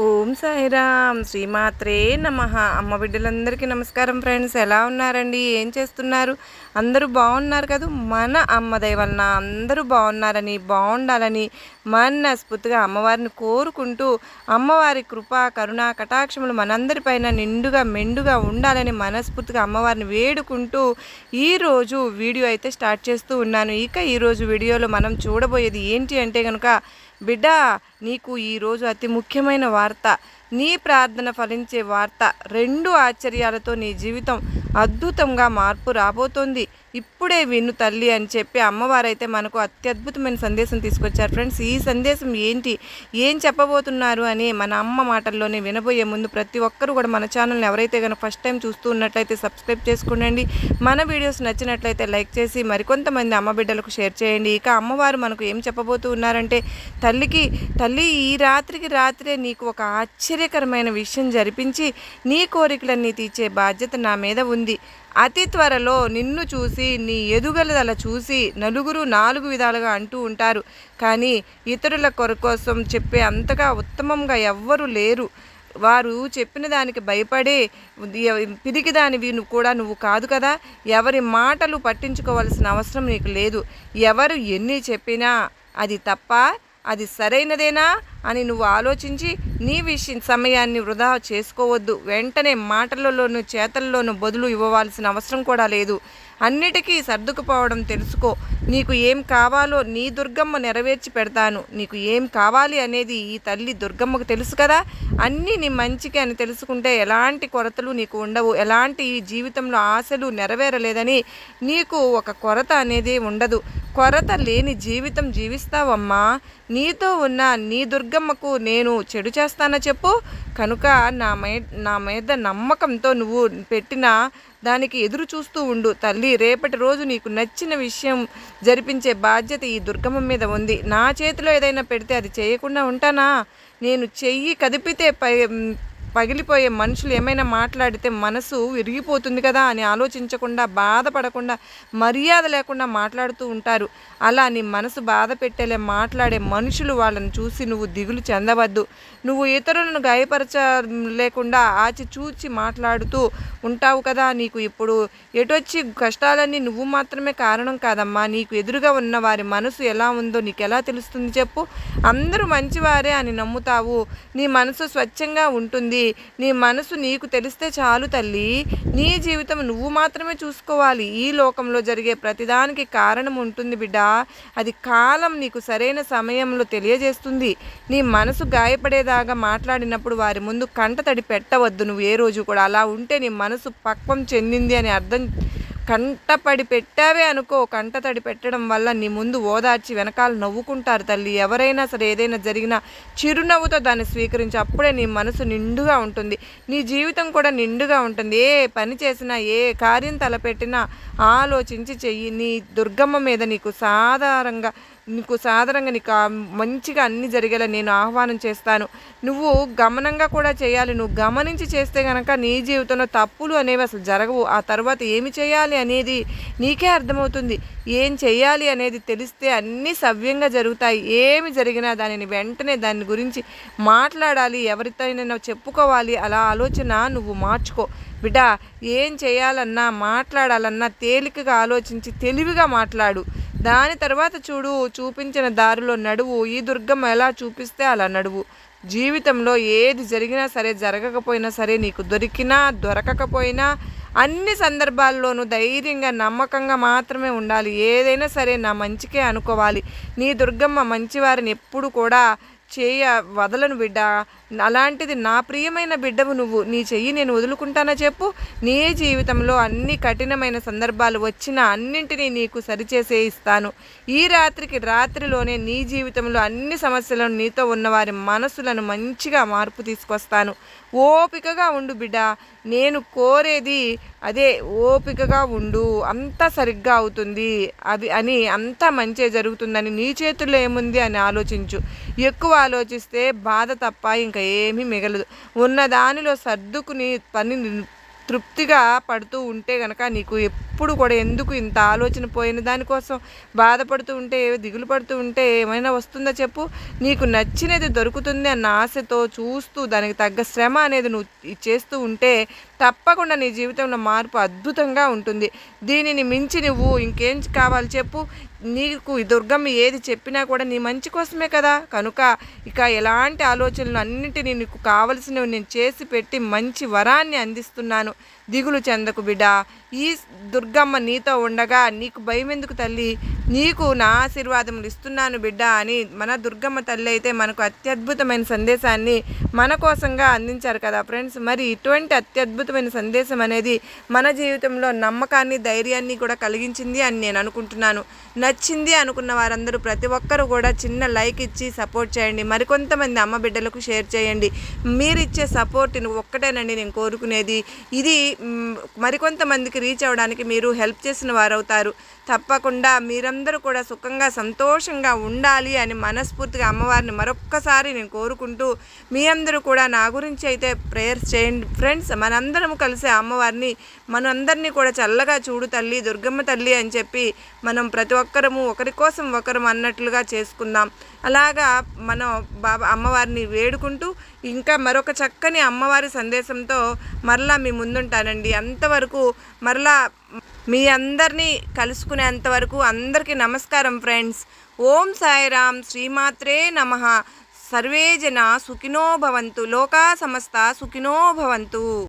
ఓం సాయిరామ్. శ్రీమాత్రే నమ. అమ్మ బిడ్డలందరికీ నమస్కారం ఫ్రెండ్స్. ఎలా ఉన్నారండి? ఏం చేస్తున్నారు? అందరూ బాగున్నారు కదా? మన అమ్మ దయ వలన అందరూ బాగున్నారని బాగుండాలని మనస్ఫూర్తిగా అమ్మవారిని కోరుకుంటూ అమ్మవారి కృప కరుణ కటాక్షములు మనందరిపైన నిండుగా మెండుగా ఉండాలని మనస్ఫూర్తిగా అమ్మవారిని వేడుకుంటూ ఈరోజు వీడియో అయితే స్టార్ట్ చేస్తూ ఉన్నాను. ఇక ఈరోజు వీడియోలో మనం చూడబోయేది ఏంటి అంటే కనుక బిడ్డ నీకు ఈరోజు అతి ముఖ్యమైన వార్త. నీ ప్రార్థన ఫలించే వార్త. రెండు ఆశ్చర్యాలతో నీ జీవితం అద్భుతంగా మార్పు రాబోతోంది. ఇప్పుడే విను తల్లి అని చెప్పి అమ్మవారైతే మనకు అత్యద్భుతమైన సందేశం తీసుకొచ్చారు. ఫ్రెండ్స్ ఈ సందేశం ఏంటి? ఏం చెప్పబోతున్నారు అని మన అమ్మ మాటల్లోనే వినబోయే ముందు ప్రతి ఒక్కరు కూడా మన ఛానల్ని ఎవరైతే కనుక ఫస్ట్ టైం చూస్తూ ఉన్నట్లయితే సబ్స్క్రైబ్ చేసుకోండి మన వీడియోస్ నచ్చినట్లయితే లైక్ చేసి మరికొంతమంది అమ్మ బిడ్డలకు షేర్ చేయండి. ఇక అమ్మవారు మనకు ఏం చెప్పబోతూ ఉన్నారంటే తల్లికి తల్లి ఈ రాత్రికి రాత్రే నీకు ఒక ఆశ్చర్యకరమైన విషయం జరిపించి నీ కోరికలన్నీ తీర్చే బాధ్యత నా మీద ఉంది. అతి త్వరలో నిన్ను చూసి నీ ఎదుగలదల చూసి నలుగురు నాలుగు విధాలుగా అంటూ ఉంటారు. కానీ ఇతరుల కొర కోసం చెప్పే అంతగా ఉత్తమంగా ఎవ్వరూ లేరు. వారు చెప్పిన దానికి భయపడే పిరికిదానివి నువ్వు కూడా నువ్వు కాదు కదా. ఎవరి మాటలు పట్టించుకోవాల్సిన అవసరం నీకు లేదు. ఎవరు ఎన్ని చెప్పినా అది తప్ప అది సరైనదేనా? అని నువ్వు ఆలోచించి నీ విషయం సమయాన్ని వృధా చేసుకోవద్దు. వెంటనే మాటలలోనూ చేతల్లోనూ బదులు ఇవ్వవలసిన అవసరం కూడా లేదు. అన్నిటికీ సర్దుకుపోవడం తెలుసుకో. నీకు ఏం కావాలో నీ దుర్గమ్మ నెరవేర్చి పెడతాను. నీకు ఏం కావాలి అనేది ఈ తల్లి దుర్గమ్మకు తెలుసు కదా. అన్నీ నీ మంచికి అని తెలుసుకుంటే ఎలాంటి కొరతలు నీకు ఉండవు. ఎలాంటి జీవితంలో ఆశలు నెరవేరలేదని నీకు ఒక కొరత అనేది ఉండదు. కొరత లేని జీవితం జీవిస్తావమ్మా. నీతో ఉన్న నీ దుర్గమ్మకు నేను చెడు చేస్తానా చెప్పు? కనుక నా మీ నా మీద నమ్మకంతో నువ్వు పెట్టిన దానికి ఎదురు చూస్తూ ఉండు. తల్లి రేపటి రోజు నీకు నచ్చిన విషయం జరిపించే బాధ్యత ఈ దుర్గమ్మ మీద ఉంది. నా చేతిలో ఏదైనా పెడితే అది చేయకుండా ఉంటానా? నేను చెయ్యి కదిపితే పై పగిలిపోయే మనుషులు ఏమైనా మాట్లాడితే మనసు విరిగిపోతుంది కదా అని ఆలోచించకుండా బాధపడకుండా మర్యాద లేకుండా మాట్లాడుతూ ఉంటారు. అలా నీ మనసు బాధ పెట్టేలే మాట్లాడే మనుషులు వాళ్ళని చూసి నువ్వు దిగులు చెందవద్దు. నువ్వు ఇతరులను గాయపరచ లేకుండా ఆచి చూచి మాట్లాడుతూ ఉంటావు కదా. నీకు ఇప్పుడు ఎటొచ్చి కష్టాలన్నీ నువ్వు మాత్రమే కారణం కాదమ్మా. నీకు ఎదురుగా ఉన్న వారి మనసు ఎలా ఉందో నీకు ఎలా తెలుస్తుంది చెప్పు. అందరూ మంచివారే అని నమ్ముతావు. నీ మనసు స్వచ్ఛంగా ఉంటుంది. నీ మనసు నీకు తెలిస్తే చాలు తల్లి. నీ జీవితం నువ్వు మాత్రమే చూసుకోవాలి. ఈ లోకంలో జరిగే ప్రతిదానికి కారణం ఉంటుంది బిడ్డ. అది కాలం నీకు సరైన సమయంలో తెలియజేస్తుంది. నీ మనసు గాయపడేదాగా మాట్లాడినప్పుడు వారి ముందు కంట తడి పెట్టవద్దు. నువ్వు ఏ రోజు కూడా అలా ఉంటే నీ మనసు పక్వం చెందింది అని అర్థం కంటపడి పెట్టావే అనుకో కంటతడి పెట్టడం వల్ల నీ ముందు ఓదార్చి వెనకాల నవ్వుకుంటారు తల్లి. ఎవరైనా సరే ఏదైనా జరిగినా చిరునవ్వుతో దాన్ని స్వీకరించి అప్పుడే నీ మనసు నిండుగా ఉంటుంది. నీ జీవితం కూడా నిండుగా ఉంటుంది. ఏ పని చేసినా ఏ కార్యం తలపెట్టినా ఆలోచించి చెయ్యి. నీ దుర్గమ్మ మీద నీకు సాధారణంగా నీకు సాధారణంగా నీకు మంచిగా అన్ని జరిగేలా నేను ఆహ్వానం చేస్తాను. నువ్వు గమనంగా కూడా చేయాలి. నువ్వు గమనించి చేస్తే కనుక నీ జీవితంలో తప్పులు అనేవి అసలు జరగవు. ఆ తర్వాత ఏమి చేయాలి అనేది నీకే అర్థమవుతుంది. ఏం చేయాలి అనేది తెలిస్తే అన్నీ సవ్యంగా జరుగుతాయి. ఏమి జరిగినా దానిని వెంటనే దాని గురించి మాట్లాడాలి. ఎవరితోనైనా చెప్పుకోవాలి. అలా ఆలోచన నువ్వు మార్చుకో. బిడ్డ ఏం చేయాలన్నా మాట్లాడాలన్నా తేలికగా ఆలోచించి తెలివిగా మాట్లాడు. దాని తర్వాత చూడు చూపించిన దారిలో నడువు. ఈ దుర్గం ఎలా చూపిస్తే అలా నడువు. జీవితంలో ఏది జరిగినా సరే జరగకపోయినా సరే నీకు దొరికినా దొరకకపోయినా అన్ని సందర్భాల్లోనూ ధైర్యంగా నమ్మకంగా మాత్రమే ఉండాలి. ఏదైనా సరే నా మంచికే అనుకోవాలి. నీ దుర్గమ్మ మంచివారిని ఎప్పుడు కూడా చేయ వదలను బిడ్డ. అలాంటిది నా ప్రియమైన బిడ్డవు నువ్వు. నీ చెయ్యి నేను వదులుకుంటానా చెప్పు? నీ జీవితంలో అన్ని కఠినమైన సందర్భాలు వచ్చినా అన్నింటినీ నీకు సరిచేసే ఇస్తాను. ఈ రాత్రికి రాత్రిలోనే నీ జీవితంలో అన్ని సమస్యలను నీతో ఉన్నవారి మనసులను మంచిగా మార్పు తీసుకొస్తాను. ఓపికగా ఉండు బిడ్డ. నేను కోరేది అదే ఓపికగా ఉండు. అంతా సరిగ్గా అవుతుంది. అవి అని అంతా మంచి జరుగుతుందని నీ చేతుల్లో ఏముంది అని ఆలోచించు. ఎక్కువ ఆలోచిస్తే బాధ తప్ప ఇంకా ఏమీ మిగలదు. ఉన్న దానిలో సర్దుకుని పని తృప్తిగా పడుతూ ఉంటే గనక నీకు ఎప్పుడు కూడా ఎందుకు ఇంత ఆలోచన పోయిన దానికోసం? బాధపడుతూ ఉంటే దిగులు పడుతూ ఉంటే ఏమైనా వస్తుందా చెప్పు? నీకు నచ్చినది దొరుకుతుంది అన్న ఆశతో చూస్తూ దానికి తగ్గ శ్రమ అనేది నువ్వు చేస్తూ ఉంటే తప్పకుండా నీ జీవితంలో మార్పు అద్భుతంగా ఉంటుంది. దీనిని మించి నువ్వు ఇంకేం కావాలి చెప్పు. నీకు ఈ దుర్గమ్మ ఏది చెప్పినా కూడా నీ మంచి కోసమే కదా. కనుక ఇక ఎలాంటి ఆలోచనలు అన్నింటినీ నీకు కావలసినవి నేను చేసి పెట్టి మంచి వరాన్ని అందిస్తున్నాను. దిగులు చెందకు బిడ్డ. ఈ దుర్గమ్మ నీతో ఉండగా నీకు భయం ఎందుకు తల్లి? నీకు నా ఆశీర్వాదములు ఇస్తున్నాను బిడ్డ అని మన దుర్గమ్మ తల్లి అయితే మనకు అత్యద్భుతమైన సందేశాన్ని మన కోసంగా అందించారు కదా ఫ్రెండ్స్. మరి ఇటువంటి అత్యద్భుతమైన సందేశం అనేది మన జీవితంలో నమ్మకాన్ని ధైర్యాన్ని కూడా కలిగించింది అని నేను అనుకుంటున్నాను. నచ్చింది అనుకున్న వారందరూ ప్రతి ఒక్కరూ కూడా చిన్న లైక్ ఇచ్చి సపోర్ట్ చేయండి. మరికొంతమంది అమ్మ బిడ్డలకు షేర్ చేయండి. మీరు ఇచ్చే సపోర్ట్ ఒక్కటేనండి నేను కోరుకునేది. ఇది మరికొంతమందికి రీచ్ అవ్వడానికి మీరు హెల్ప్ చేసిన వారవుతారు. తప్పకుండా మీరందరూ కూడా సుఖంగా సంతోషంగా ఉండాలి అని మనస్ఫూర్తిగా అమ్మవారిని మరొక్కసారి నేను కోరుకుంటూ మీ అందరూ కూడా నా గురించి అయితే ప్రేయర్స్ చేయండి. ఫ్రెండ్స్ మనందరం కలిసి అమ్మవారిని మనందరినీ కూడా చల్లగా చూడు తల్లి దుర్గమ్మ తల్లి అని చెప్పి మనం ప్రతి ఒక్కరము ఒకరి కోసం ఒకరం అన్నట్లుగా చేసుకుందాం. అలాగా మనం బాబా అమ్మవారిని వేడుకుంటూ ఇంకా మరొక చక్కని అమ్మవారి సందేశంతో మరలా మీ ముందుంటానండి. అంతవరకు మరలా మీ అందరినీ కలుసుకునేంత వరకు అందరికీ నమస్కారం ఫ్రెండ్స్. ఓం సాయిరామ్. శ్రీమాత్రే నమ. సర్వే జన సుఖినో భవంతు. లోకా సమస్త సుఖినో భవంతు.